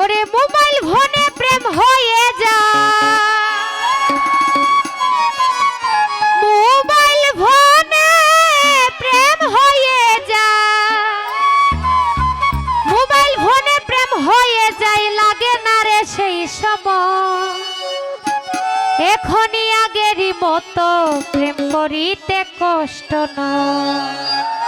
ওরে মোবাইল ফোনে প্রেম হয়ে যা মোবাইল ফোনে প্রেম হয়ে যা মোবাইল ফোনে প্রেম হয়ে যায়, লাগে না রে সেই সময়। এখনই আগেরই মতো প্রেম করিতে কষ্ট নয়।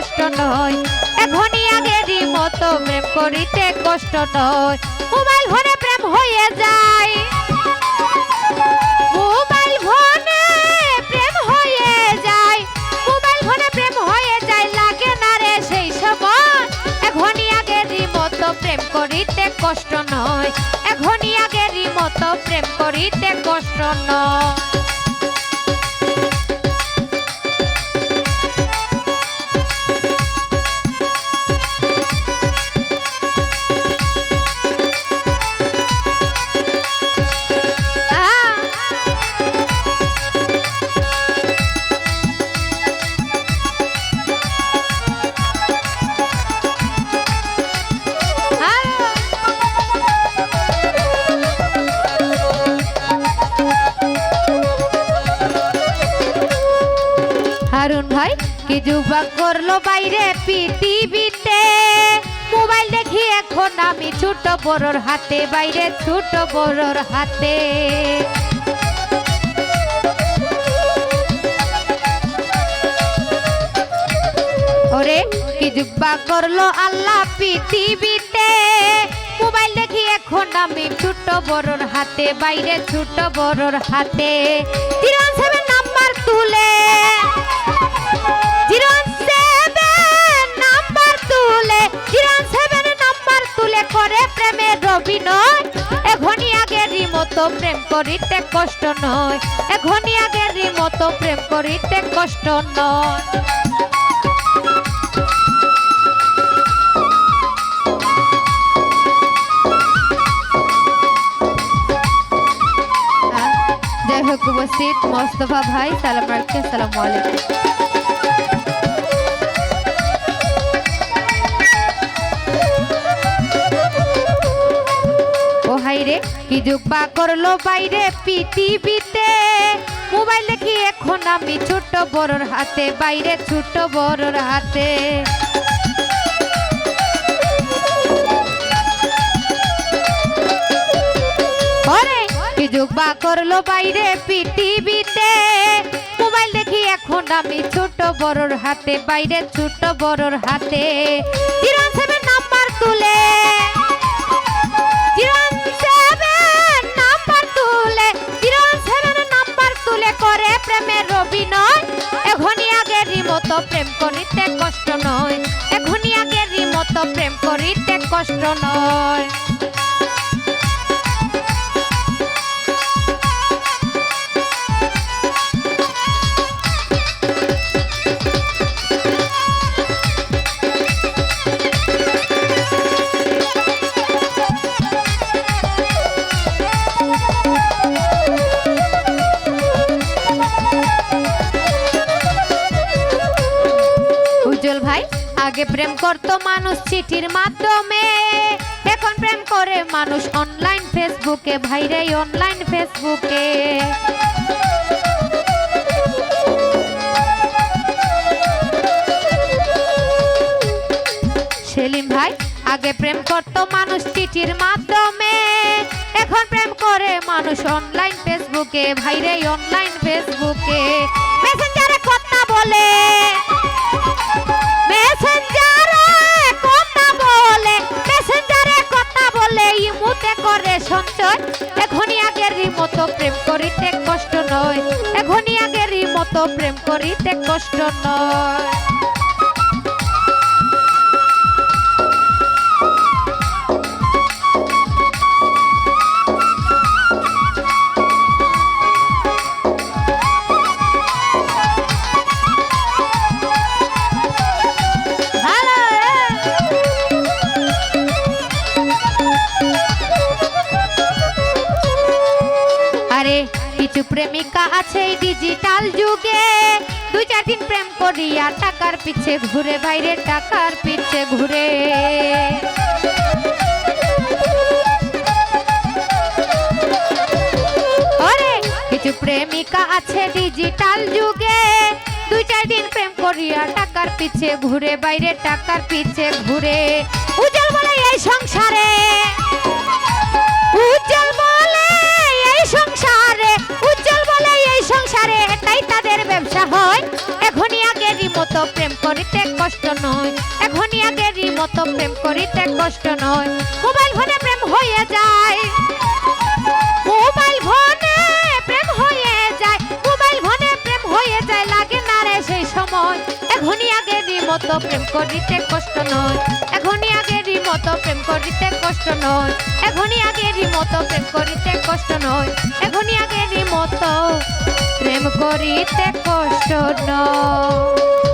কষ্ট নয়। এখনই আগেরই মতো প্রেম করিতে কষ্ট নয়। মোবাইল ফোনে প্রেম হয়ে যায়। মোবাইল ফোনে প্রেম হয়ে যায়। মোবাইল ফোনে প্রেম হয়ে যায় লাগে না রে সেই সময়। এখনই আগেরই মতো প্রেম করিতে কষ্ট নয়। এখনই আগেরই মতো প্রেম করিতে কষ্ট নয়। ভাই কি যুবা করল বাইরে পৃথিবীতে? মোবাইল দেখি এখন আমি ছোট বড়র হাতে, বাইরে ছোট বড়র হাতে। ওরে, কি যুব্বা করল আল্লাহ পৃথিবীতে? মোবাইল দেখি এখন আমি ছোট বড়র হাতে, বাইরে ছোট বড়র হাতে। জিরো সেভেন নাম্বার তুলে করে প্রেমের অভিনয়। এখনই আগেরই মতো প্রেম করিতে কষ্ট নয়। এখনই আগেরই মতো প্রেম করিতে কষ্ট নয়। উপস্থিত মোস্তফা ভাই, সালাম রাখছি, আসসালামু আলাইকুম। ও হাইরে কি যুগবা করল বাইরে পৃথিবীতে? মোবাইল দেখি এখন আমি ছোট বড়র হাতে, বাইরে ছোট বড়র হাতে। ওরে কি যুগবা করল বাইরে পৃথিবীতে। মোবাইল দেখি এখন আমি ছোট বড়র হাতে, বাইরে ছোট বড়র হাতে। নাম্বার তুলে। নাম্বার তুলে। করে প্রেমের কষ্ট নয়। এখনই আগেরই মতো প্রেম করিতে কষ্ট নয়। আগে প্রেম করতো মানুষ চিঠির মাধ্যমে। এখন প্রেম করে মানুষ অনলাইন ফেসবুকে ভাইরে অনলাইন ফেসবুকে সেলিম ভাই, আগে প্রেম করতো মানুষ চিঠির মাধ্যমে। এখন প্রেম করে মানুষ অনলাইন ফেসবুকে ভাইরে অনলাইন ফেসবুকে মেসেঞ্জারে কথা বলে। মেসেঞ্জারে প্রেম করিতে কষ্ট নয়। কিছু প্রেমিকা আছে ডিজিটাল যুগে। দুই চার দিন প্রেম করিয়া টাকার পিছে ঘুরে, বাইরে টাকার পিছে ঘুরে। কিছু প্রেমিকা আছে ডিজিটাল যুগে। দুই চার দিন প্রেম করিয়া টাকার পিছে ঘুরে, বাইরে টাকার পিছে ঘুরে। উজ্জ্বল বলে এই সংসারে। উজ্জ্বল সংসারে এটাই তাদের ব্যবসা হয়। এখনই আগেরই মতো প্রেম করিতে কষ্ট নয়। এখনই আগেরই মতো প্রেম করিতে কষ্ট নয়। মোবাইল ফোনে প্রেম হয়ে যায়। মোবাইল ফোনে প্রেম হয়ে যায়। মোবাইল ফোনে প্রেম হয়ে যায়, লাগে না রে সেই সময়। এখনই আগেরই মতো প্রেম করিতে মতো প্রেম করিতে কষ্ট নয়। এখনই আগেরই মতো প্রেম করিতে কষ্ট নয়। এখনই আগেরই মতো প্রেম করিতে কষ্ট নয়।